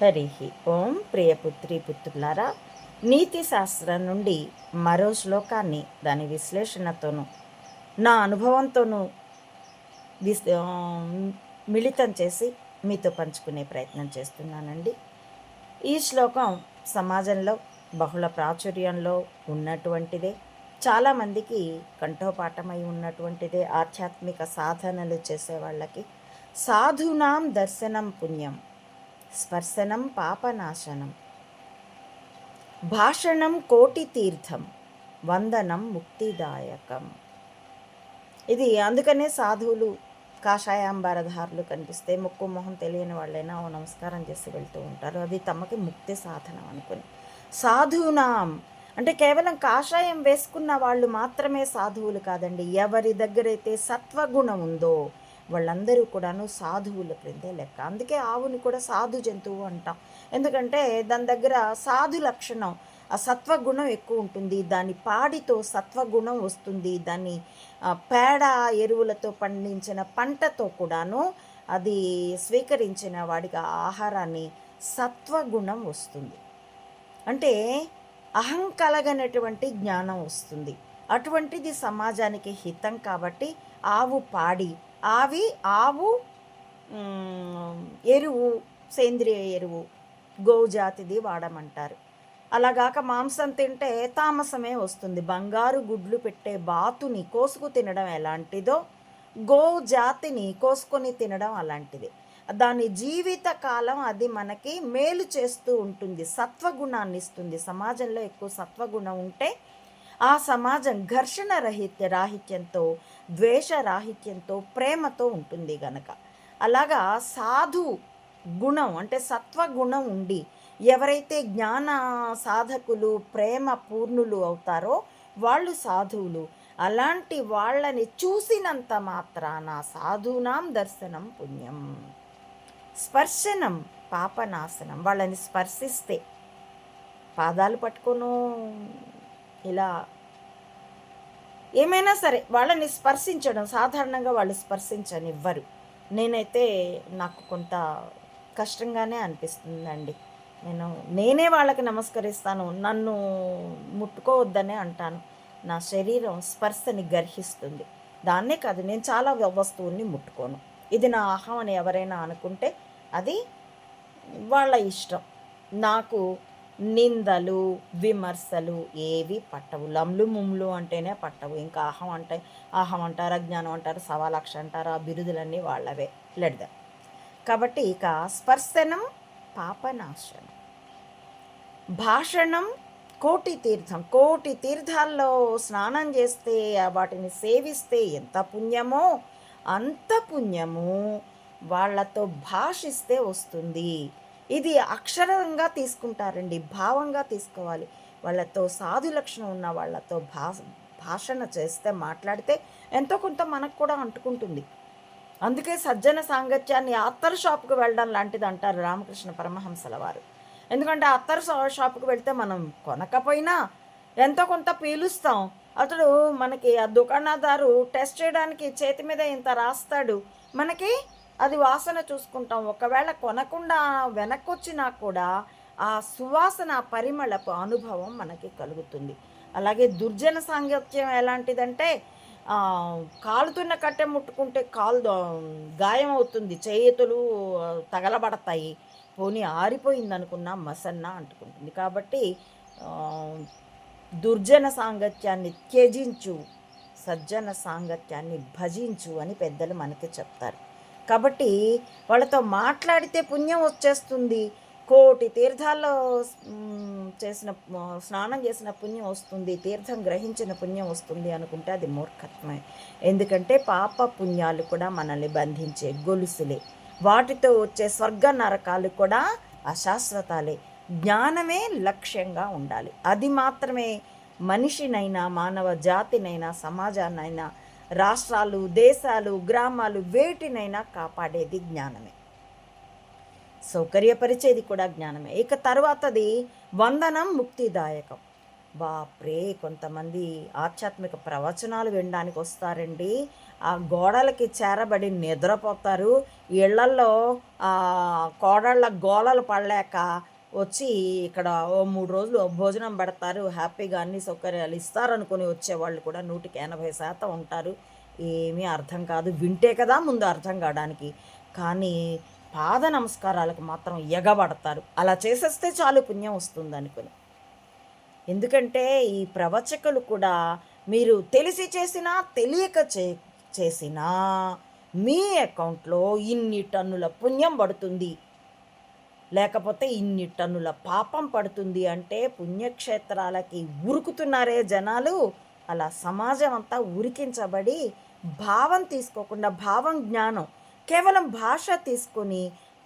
హరి ఓం ప్రియపుత్రి పుత్రులారా నీతి శాస్త్రం నుండి మరో శ్లోకాన్ని దాని విశ్లేషణతోనూ నా అనుభవంతోనూ విస్ మిళితం చేసి మీతో పంచుకునే ప్రయత్నం చేస్తున్నానండి. ఈ శ్లోకం సమాజంలో బహుళ ప్రాచుర్యంలో ఉన్నటువంటిదే చాలామందికి కంఠోపాఠమై ఉన్నటువంటిదే ఆధ్యాత్మిక సాధనలు చేసే వాళ్ళకి సాధునాం దర్శనం పుణ్యం. స్పర్శనం పాపనాశనం. భాషణం కోటి తీర్థం వందనం ముక్తిదాయకం. ఇది అందుకనే సాధువులు కాషాయాంబరధారులు కనిపిస్తే ముక్కు మొహం తెలియని వాళ్ళైనా ఓ నమస్కారం చేసి వెళ్తూ ఉంటారు. అది తమకి ముక్తి సాధనం అనుకుని. సాధునాం అంటే కేవలం కాషాయం వేసుకున్న వాళ్ళు మాత్రమే సాధువులు కాదండి. ఎవరి దగ్గరైతే సత్వగుణం ఉందో వాళ్ళందరూ కూడాను సాధువుల క్రిందే లెక్క. అందుకే ఆవుని కూడా సాధు జంతువు అంటాం. ఎందుకంటే దాని దగ్గర సాధు లక్షణం ఆ సత్వగుణం ఎక్కువ ఉంటుంది. దాని పాడితో సత్వగుణం వస్తుంది. దాని పేడ ఎరువులతో పండించిన పంటతో కూడాను అది స్వీకరించిన వాడికి ఆహారాన్ని సత్వగుణం వస్తుంది. అంటే అహం కలగనటువంటి జ్ఞానం వస్తుంది. అటువంటిది సమాజానికి హితం కాబట్టి ఆవు పాడి ఆవి ఆవు ఎరువు సేంద్రియ ఎరువు గోజాతిది వాడమంటారు. అలాగాక మాంసం తింటే తామసమే వస్తుంది. బంగారు గుడ్లు పెట్టే బాతుని కోసుకు తినడం ఎలాంటిదో గోజాతిని కోసుకొని తినడం అలాంటిది. దాని జీవిత కాలం అది మనకి మేలు చేస్తూ ఉంటుంది సత్వగుణాన్ని ఇస్తుంది. సమాజంలో ఎక్కువ సత్వగుణం ఉంటే ఆ సమాజం ఘర్షణ రహిత్య రాహిత్యంతో ద్వేష రాహిత్యంతో ప్రేమతో ఉంటుంది గనక. అలాగా సాధు గుణం అంటే సత్వగుణం ఉండి ఎవరైతే జ్ఞాన సాధకులు ప్రేమ పూర్ణులు అవుతారో వాళ్ళు సాధువులు. అలాంటి వాళ్ళని చూసినంత మాత్రాన సాధూనాం దర్శనం పుణ్యం. స్పర్శనం పాపనాశనం. వాళ్ళని స్పర్శిస్తే పాదాలు పట్టుకొను ఇలా ఏమైనా సరే వాళ్ళని స్పర్శించడం సాధారణంగా వాళ్ళు స్పర్శించనివ్వరు. నేనైతే నాకు కొంత కష్టంగానే అనిపిస్తుందండి. నేను నేనే వాళ్ళకి నమస్కరిస్తాను నన్ను ముట్టుకోవద్దనే అంటాను. నా శరీరం స్పర్శని గర్హిస్తుంది. దాన్నే కాదు నేను చాలా వస్తువుని ముట్టుకోను. ఇది నా ఆహం అని ఎవరైనా అనుకుంటే అది వాళ్ళ ఇష్టం. నాకు నిందలు విమర్శలు ఏవి పట్టవు. లమ్లు ముమ్లు అంటేనే పట్టవు. ఇంకా అహం అంటే అహం అంటారు అజ్ఞానం అంటారు సవాలక్ష అంటారు ఆ బిరుదులన్నీ వాళ్ళవే. లెడ్ద కాబట్టి ఇక స్పర్శనం పాపనాశనం. భాషణం కోటి తీర్థం. కోటి తీర్థాల్లో స్నానం చేస్తే వాటిని సేవిస్తే ఎంత పుణ్యమో అంత పుణ్యము వాళ్ళతో భాషిస్తే వస్తుంది. ఇది అక్షరంగా తీసుకుంటారండి భావంగా తీసుకోవాలి. వాళ్ళతో సాధు లక్షణం ఉన్న వాళ్ళతో భా భాషణ చేస్తే మాట్లాడితే ఎంతో కొంత మనకు కూడా అంటుకుంటుంది. అందుకే సజ్జన సాంగత్యాన్ని అత్తరు షాప్కి వెళ్ళడం లాంటిది అంటారు రామకృష్ణ పరమహంసల వారు. ఎందుకంటే అత్తరు షా- షాప్కి వెళ్తే మనం కొనకపోయినా ఎంతో కొంత పీలుస్తాం. అతడు మనకి ఆ దుకాణదారు టెస్ట్ చేయడానికి చేతి మీద ఇంత రాస్తాడు. మనకి అది వాసన చూసుకుంటాం. ఒకవేళ కొనకుండా వెనకొచ్చినా కూడా ఆ సువాసన పరిమళపు అనుభవం మనకి కలుగుతుంది. అలాగే దుర్జన సాంగత్యం ఎలాంటిదంటే కాలుతున్న కట్టె ముట్టుకుంటే కాలు గాయం అవుతుంది. చేతులు తగలబడతాయి. పోనీ ఆరిపోయింది అనుకున్నా మసన్న అంటుకుంటుంది. కాబట్టి దుర్జన సాంగత్యాన్ని త్యజించు సజ్జన సాంగత్యాన్ని భజించు అని పెద్దలు మనకి చెప్తారు. కాబట్టి వాళ్ళతో మాట్లాడితే పుణ్యం వచ్చేస్తుంది. కోటి తీర్థాల్లో చేసిన స్నానం చేసిన పుణ్యం వస్తుంది. తీర్థం గ్రహించిన పుణ్యం వస్తుంది అనుకుంటే అది మూర్ఖత్వమే. ఎందుకంటే పాప పుణ్యాలు కూడా మనల్ని బంధించే గొలుసులే. వాటితో వచ్చే స్వర్గ నరకాలు కూడా అశాశ్వతాలే. జ్ఞానమే లక్ష్యంగా ఉండాలి. అది మాత్రమే మనిషినైనా మానవ జాతినైనా సమాజాన్నైనా రాష్ట్రాలు దేశాలు గ్రామాలు వేటినైనా కాపాడేది జ్ఞానమే. సౌకర్యపరిచేది కూడా జ్ఞానమే. ఇక తర్వాతది వందనం ముక్తిదాయకం. బాప్రే కొంతమంది ఆధ్యాత్మిక ప్రవచనాలు వినడానికి వస్తారండి. ఆ గోడలకి చేరబడి నిద్రపోతారు. ఇళ్ళల్లో కోడళ్ళ గోడలు పడలేక వచ్చి ఇక్కడ ఓ మూడు రోజులు భోజనం పెడతారు హ్యాపీగా అన్ని సౌకర్యాలు ఇస్తారనుకుని వచ్చేవాళ్ళు కూడా నూటికి ఎనభై శాతం ఉంటారు. ఏమీ అర్థం కాదు. వింటే కదా ముందు అర్థం కావడానికి. కానీ పాద నమస్కారాలకు మాత్రం ఎగబడతారు. అలా చేసేస్తే చాలు పుణ్యం వస్తుంది అనుకుని ఎందుకంటే ఈ ప్రవచకులు కూడా మీరు తెలిసి చేసినా తెలియక చే చేసినా మీ అకౌంట్లో ఇన్ని టన్నుల పుణ్యం పడుతుంది. లేకపోతే ఇన్ని టన్నుల పాపం పడుతుంది అంటే పుణ్యక్షేత్రాలకి ఉరుకుతున్నారే జనాలు. అలా సమాజం అంతా ఉరికించబడి భావం తీసుకోకుండా భావం జ్ఞానం కేవలం భాష తీసుకొని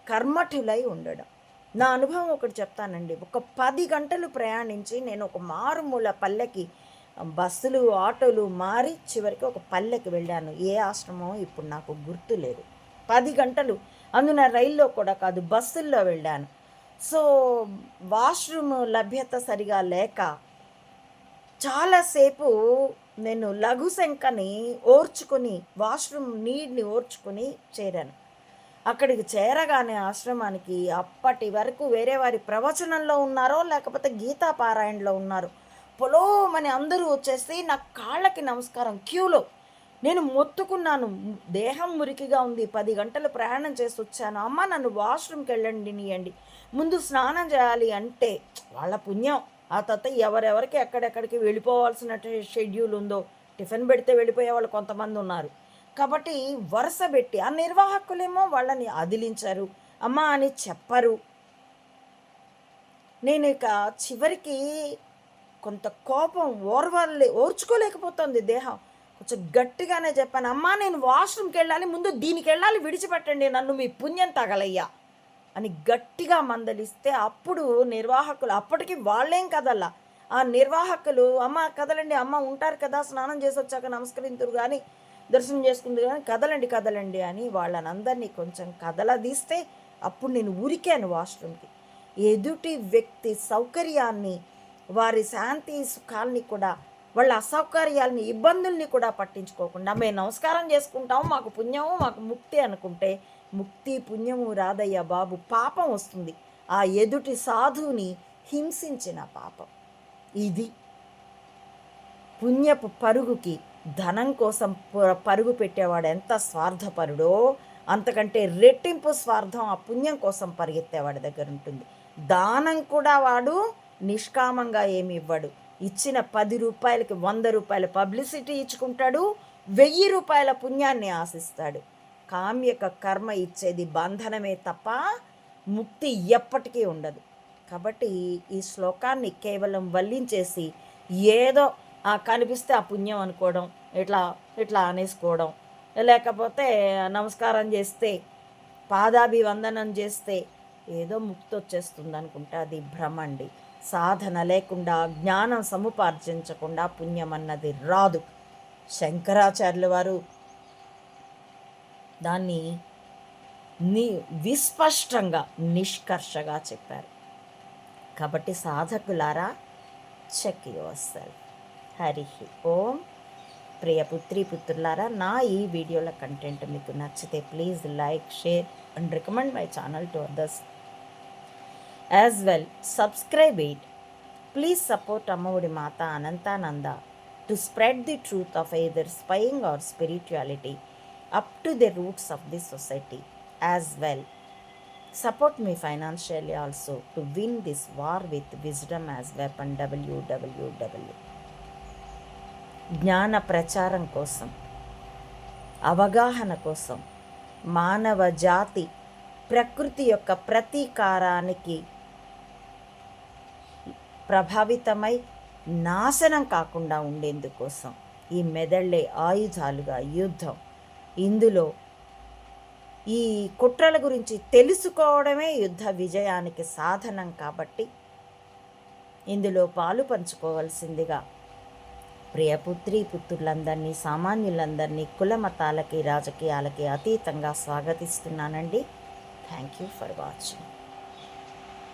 కర్మఠులై ఉండడం. నా అనుభవం ఒకటి చెప్తానండి. ఒక పది గంటలు ప్రయాణించి నేను ఒక మారుమూల పల్లెకి బస్సులు ఆటోలు మారి చివరికి ఒక పల్లెకి వెళ్ళాను. ఏ ఆశ్రమం ఇప్పుడు నాకు గుర్తు లేదు పది గంటలు అందున రైల్లో కూడా కాదు బస్సుల్లో వెళ్ళాను. సో వాష్రూమ్ లభ్యత సరిగా లేక చాలాసేపు నేను లఘు శంకని ఓర్చుకొని వాష్రూమ్ నీడ్ని ఓర్చుకొని చేరాను. అక్కడికి చేరగానే ఆశ్రమానికి అప్పటి వరకు వేరే వారి ప్రవచనంలో ఉన్నారో లేకపోతే గీతా పారాయణలో ఉన్నారో పొలోమని అందరూ వచ్చేసి నా కాళ్ళకి నమస్కారం క్యూలో నేను మొత్తుకున్నాను. దేహం మురికిగా ఉంది. పది గంటలు ప్రయాణం చేసి వచ్చాను. అమ్మ నన్ను వాష్రూమ్కి వెళ్ళండి నీయండి. ముందు స్నానం చేయాలి అంటే వాళ్ళ పుణ్యం. ఆ తర్వాత ఎవరెవరికి ఎక్కడెక్కడికి వెళ్ళిపోవాల్సిన షెడ్యూల్ ఉందో టిఫిన్ పెడితే వెళ్ళిపోయే వాళ్ళు కొంతమంది ఉన్నారు. కాబట్టి వరుస పెట్టి ఆ నిర్వాహకులేమో వాళ్ళని అదిలించారు. అమ్మ అని చెప్పరు. నేను ఇక చివరికి కొంత కోపం ఓర్వాలి ఓర్చుకోలేకపోతుంది దేహం. గట్టిగానే చెప్పాను. అమ్మా నేను వాష్రూమ్కి వెళ్ళాలి ముందు దీనికి వెళ్ళాలి విడిచిపెట్టండి నన్ను మీ పుణ్యం తగలయ్యా అని గట్టిగా మందలిస్తే అప్పుడు నిర్వాహకులు అప్పటికి వాళ్ళేం కదల్లా. ఆ నిర్వాహకులు అమ్మ కదలండి అమ్మ ఉంటారు కదా స్నానం చేసి వచ్చాక నమస్కరింతురు కానీ దర్శనం చేసుకుంది కానీ కదలండి కదలండి అని వాళ్ళని అందరినీ కొంచెం కదలదీస్తే అప్పుడు నేను ఉరికాను వాష్రూమ్కి. ఎదుటి వ్యక్తి సౌకర్యాన్ని వారి శాంతి సుఖాల్ని కూడా వాళ్ళ అసౌకర్యాలని ఇబ్బందుల్ని కూడా పట్టించుకోకుండా మేము నమస్కారం చేసుకుంటాము మాకు పుణ్యము మాకు ముక్తి అనుకుంటే ముక్తి పుణ్యము రాదయ్య బాబు పాపం వస్తుంది. ఆ ఎదుటి సాధువుని హింసించిన పాపం. ఇది పుణ్యపు పరుగుకి ధనం కోసం పరుగు పెట్టేవాడు ఎంత స్వార్థపరుడో అంతకంటే రెట్టింపు స్వార్థం ఆ పుణ్యం కోసం పరిగెత్తేవాడి దగ్గర ఉంటుంది. దానం కూడా వాడు నిష్కామంగా ఏమి ఇవ్వడు. ఇచ్చిన పది రూపాయలకి వంద రూపాయల పబ్లిసిటీ ఇచ్చుకుంటాడు వెయ్యి రూపాయల పుణ్యాన్ని ఆశిస్తాడు. కామ్యక కర్మ ఇచ్చేది బంధనమే తప్ప ముక్తి ఎప్పటికీ ఉండదు. కాబట్టి ఈ శ్లోకాన్ని కేవలం వల్లించేసి ఏదో కనిపిస్తే ఆ పుణ్యం అనుకోవడం ఇట్లా ఇట్లా అనేసుకోవడం లేకపోతే నమస్కారం చేస్తే పాదాభివందనం చేస్తే ఏదో ముక్తి వచ్చేస్తుంది అనుకుంటే అది భ్రమండి సాధన లేకుండా జ్ఞానం సముపార్జించకుండా పుణ్యం అన్నది రాదు. శంకరాచార్యుల వారు దాన్ని ని విస్పష్టంగా నిష్కర్షగా చెప్పారు. కాబట్టి సాధకులారా check yourself Hari Om. ప్రియ పుత్రి పుత్రులారా నా ఈ వీడియోల కంటెంట్ మీకు నచ్చితే please like share and recommend my channel to others as well subscribe it please support Ammaodi Mata Anantananda to spread the truth of either spying or spirituality up to the roots of the society as well support me financially also to win this war with wisdom as weapon డబ్ల్యూడబ్ల్యూడబ్ల్యూ జ్ఞాన ప్రచారం కోసం అవగాహన కోసం మానవ జాతి ప్రకృతి యొక్క ప్రతీకారానికి ప్రభావితమై నాశనం కాకుండా ఉండేందుకోసం ఈ మెదళ్ళే ఆయుధాలుగా యుద్ధం. ఇందులో ఈ కుట్రల గురించి తెలుసుకోవడమే యుద్ధ విజయానికి సాధనం కాబట్టి ఇందులో పాలు పంచుకోవలసిందిగా ప్రియపుత్రి పుత్రులందరినీ సామాన్యులందరినీ కుల మతాలకి రాజకీయాలకి అతీతంగా స్వాగతిస్తున్నానండి. Thank you for watching